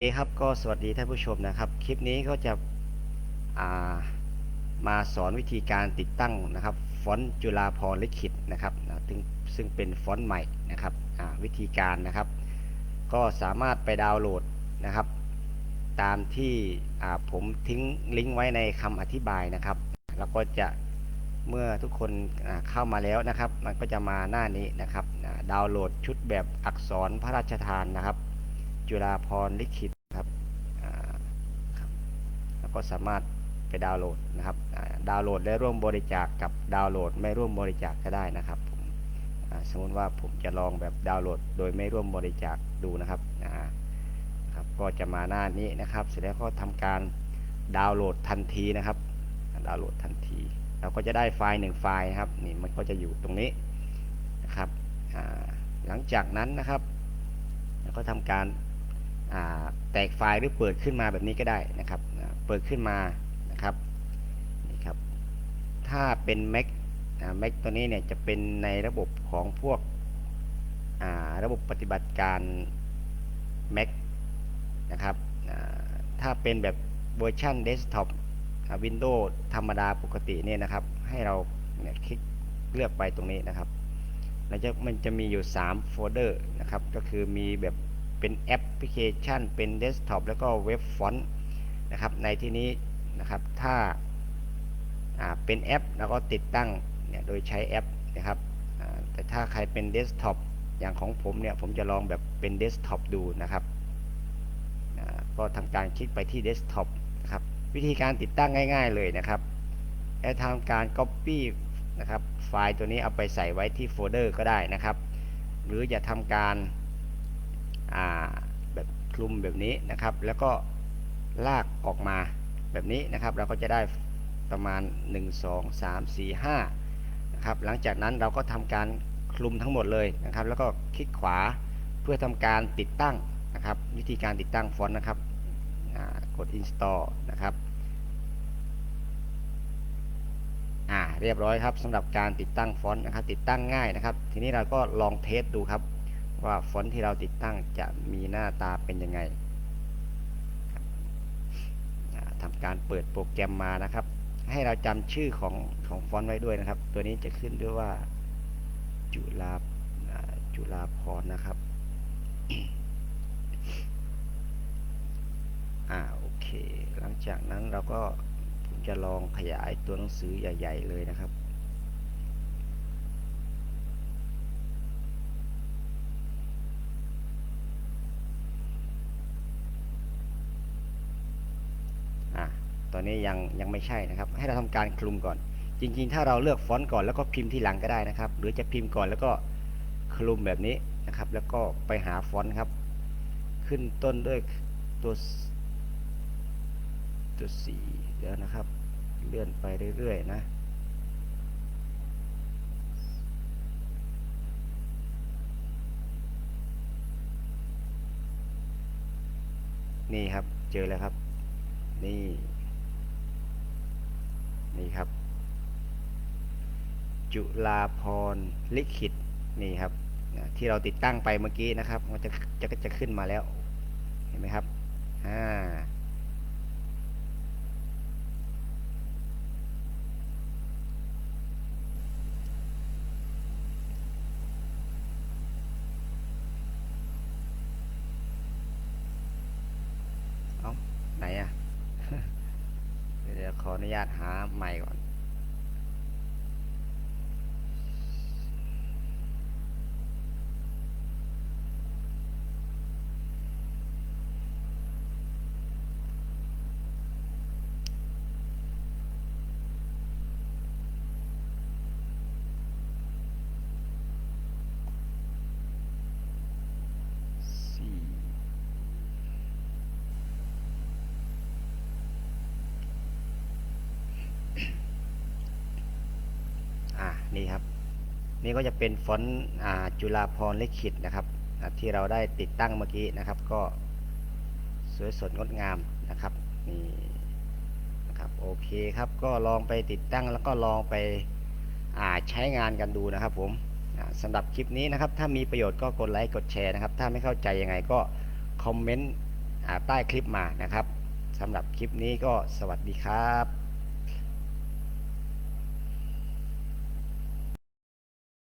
เคครับก็สวัสดีท่านผู้ชมนะครับ คลิปนี้ก็จะามาสอนวิธีการติดตั้งนะครับฟอนต์จุฬาภรณ์ลิขิตนะครับนะซึ่งซึ่งเป็นฟอนต์ใหม่นะครับวิธีการนะครับ ก็สามารถไปดาวน์โหลดนะครับ ตามที่ผมทิ้งลิงก์ไว้ในคำอธิบายนะครับแล้วก็จะเมื่อทุกคนเข้ามาแล้วนะครับ มันก็จะมาหน้านี้นะครับดาวน์โหลดชุดแบบอักษรพระราชทานนะครับ จุฬาภรลิขิตครับอ่าครับแล้วก็สามารถไปดาวน์โหลดนะครับดาวน์โหลดและร่วมบริจาคกับดาวน์โหลดไม่ร่วมบริจาคก็ได้นะครับผมสมมติว่าผมจะลองแบบดาวน์โหลด โดยไม่ร่วมบริจาคดูนะครับครับก็จะมาหน้านี้นะครับ เสร็จแล้วก็ทำการดาวน์โหลดทันทีนะครับดาวน์โหลดทันทีเราก็จะได้ไฟล์หนึ่งไฟล์นะครับนี่มันก็จะอยู่ตรงนี้นะครับหลังจากนั้นนะครับเราก็ทำการ แตกไฟล์หรือเปิดขึ้นมาแบบนี้ก็ได้นะครับ เปิดขึ้นมานะครับนี่ครับ ถ้าเป็น Mac Mac ตัวนี้เนี่ยจะเป็นในระบบของพวกระบบปฏิบัติการ Mac นะครับถ้าเป็นแบบเวอร์ชันเดสก์ท็อปวินโดว์ธรรมดาปกติเนี่ยนะครับ ให้เราเนี่ยคลิกเลือกไปตรงนี้นะครับแล้วจะมันจะมีอยู่ 3 โฟลเดอร์นะครับ ก็คือมีแบบ เป็นแอปพลิเคชัน เป็นเดสก์ท็อปแล้วก็เว็บฟอนต์นะครับ ในที่นี้นะครับ ถ้าาเป็นแอปแล้วก็ติดตั้งเนี่ยโดยใช้แอปนะครับแต่ถ้าใครเป็นเดสก์ท็อปอย่างของผมเนี่ยผมจะลองแบบเป็นเดสก์ท็อปดูนะครับก็ทำการคลิกไปที่เดสก์ท็อปนะครับวิธีการติดตั้งง่าย ๆ เลยนะครับและทำการ Copy นะครับไฟล์ตัวนี้เอาไปใส่ไว้ที่โฟลเดอร์ก็ได้นะครับ หรือจะทำการ อ่าแบบคลุมแบบนี้นะครับ แล้วก็ลากออกมาแบบนี้นะครับ เราก็จะได้ประมาณ 1 2 3 4 5นะครับหลังจากนั้นเราก็ทำการคลุมทั้งหมดเลยนะครับ แล้วก็คลิกขวาเพื่อทำการติดตั้งนะครับ วิธีการติดตั้งฟอนต์นะครับกด install นะครับอ่าเรียบร้อยครับสำหรับการติดตั้งฟอนต์นะครับ ติดตั้งง่ายนะครับ ทีนี้เราก็ลองเทสดูครับ ว่าฟอนต์ที่เราติดตั้งจะมีหน้าตาเป็นยังไงครับอ่าทำการเปิดโปรแกรมมานะครับ ให้เราจำชื่อของของฟอนต์ไว้ด้วยนะครับ ตัวนี้จะขึ้นด้วยว่าจุฬาจุฬาพรนะครับอ่าโอเค หลังจากนั้นเราก็จะลองขยายตัวหนังสือใหญ่ ๆ เลยนะครับ อะต อนนี้ยังยังไม่ใช่นะครับ ให้เราทำการคลุมก่อน จริงๆ ถ้าเราเลือกฟอนต์ก่อนแล้วก็พิมพ์ทีหลังก็ได้นะครับ หรือจะพิมพ์ก่อนแล้วก็คลุมแบบนี้นะครับ แล้วก็ไปหาฟอนต์ครับ ขึ้นต้นด้วยตัวตัวสีเดี๋ยวนะครับ เลื่อนไปเรื่อยๆนะนี่ครับ เจอแล้วครับ นี่ นี่ครับ จุฬาพรลิขิตนี่ครับที่เราติดตั้งไปเมื่อกี้นะครับ มันจะจะก็จะขึ้นมาแล้ว เห็นไหมครับอ่าไหนอะ เดี๋ยวข ออนุญาตหาใหม่ก่อน สี่อ่า นี่ครับ นี่ก็จะเป็นฟอนต์จุฬาพรลิขิตนะครับ ที่เราได้ติดตั้งเมื่อกี้นะครับ ก็สวยสดงดงามนะครับนี่นะครับโอเคครับก็ลองไปติดตั้งแล้วก็ลองไปใช้งานกันดูนะครับผมสำหรับคลิปนี้นะครับ ถ้ามีประโยชน์ก็กดไลค์กดแชร์นะครับ ถ้าไม่เข้าใจยังไงก็คอมเมนต์ใต้คลิปมานะครับสำหรับคลิปนี้ก็สวัสดีครับ